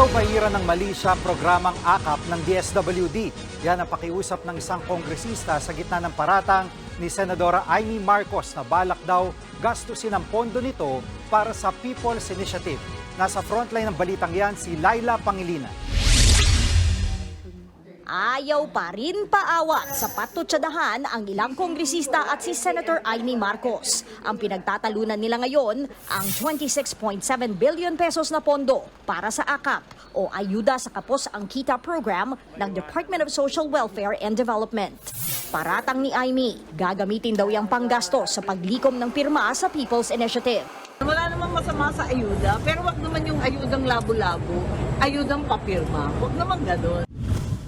daw bahira ng mali sa programang AKAP ng DSWD. Yan ang pakiusap ng isang kongresista sa gitna ng paratang ni Senadora Amy Marcos na balak daw gastusin ang pondo nito para sa People's Initiative. Nasa frontline ng balitang yan si Laila Pangilinan. Ayaw pa rin paawat sa patutsadahan ang ilang kongresista at si Senator Amy Marcos. Ang pinagtatalunan nila ngayon ang 26.7 billion pesos na pondo para sa AKAP o Ayuda sa Kapos ang Kita program ng Department of Social Welfare and Development. Paratang ni Amy, gagamitin daw yung panggasto sa paglikom ng pirma sa People's Initiative. Wala namang masama sa ayuda, pero wag naman yung ayudang labo-labo, ayudang papirma. Wag naman ganun.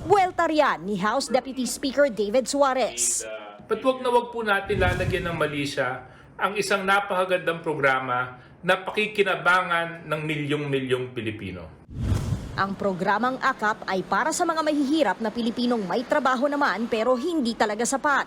Buwelta riyan ni House Deputy Speaker David Suarez. Ba't wag na wag po natin lalagyan ng mali siya ang isang napakagandang programa na pakikinabangan ng milyong-milyong Pilipino. Ang programang AKAP ay para sa mga mahihirap na Pilipinong may trabaho naman pero hindi talaga sapat.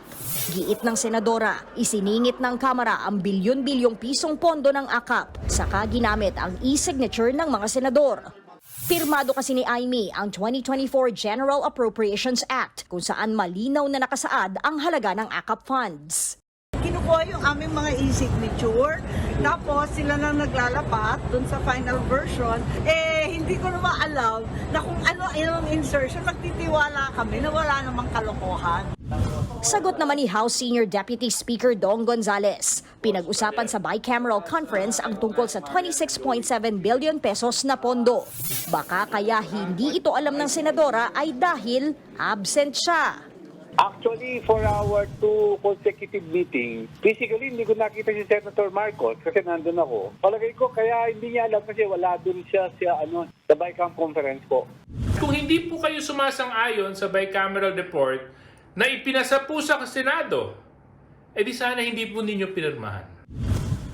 Giit ng senadora, isiningit ng Kamara ang bilyon-bilyong pisong pondo ng AKAP saka ginamit ang e-signature ng mga senador. Pirmado kasi ni Amy ang 2024 General Appropriations Act kung saan malinaw na nakasaad ang halaga ng AKAP funds. Kinukuha yung aming mga e-signature, tapos sila na naglalapat dun sa final version. Eh, hindi ko naman alam na kung ano yung insertion, magtitiwala kami na wala namang kalokohan. Sagot naman ni House Senior Deputy Speaker Dong Gonzales. Pinag-usapan sa bicameral conference ang tungkol sa 26.7 billion pesos na pondo. Baka kaya hindi ito alam ng senadora ay dahil absent siya. Actually, for our two consecutive meetings, physically hindi ko nakita si Senator Marcos kasi nandun ako. Palagay ko kaya hindi niya alam kasi wala dun siya sa ano, sa BICAM conference ko. Kung hindi po kayo sumasang-ayon sa bicameral report na ipinasa po sa Senado, edi sana hindi po ninyo pinirmahan.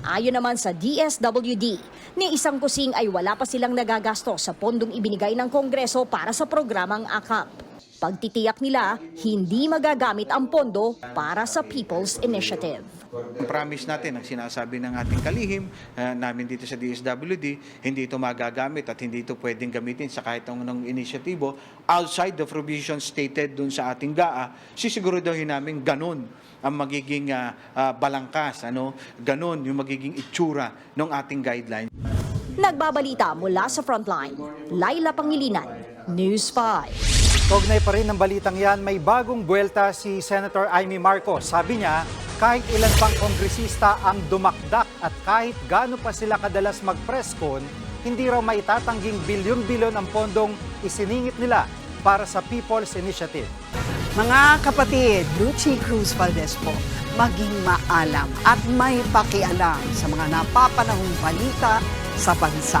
Ayon naman sa DSWD, ni isang kusing ay wala pa silang nagagasto sa pondong ibinigay ng Kongreso para sa programang AKAP. Pagtitiyak nila, hindi magagamit ang pondo para sa People's Initiative. Ang promise natin, ang sinasabi ng ating kalihim eh, namin dito sa DSWD, hindi ito magagamit at hindi ito pwedeng gamitin sa kahit anong inisyatibo outside the provision stated dun sa ating GAA. Sisiguraduhin namin ganun ang magiging ah, ah, balangkas, ano, ganun yung magiging itsura ng ating guideline. Nagbabalita mula sa Frontline, Laila Pangilinan, News 5. Kognay pa rin ng balitang yan, may bagong buwelta si Senator Amy Marcos. Sabi niya, kahit ilan pang kongresista ang dumakdak at kahit gaano pa sila kadalas mag-press con, hindi raw maitatangging bilyon-bilyon ang pondong isiningit nila para sa People's Initiative. Mga kapatid, Lucy Cruz Valdez po, maging maalam at may pakialam sa mga napapanahong balita sa bansa.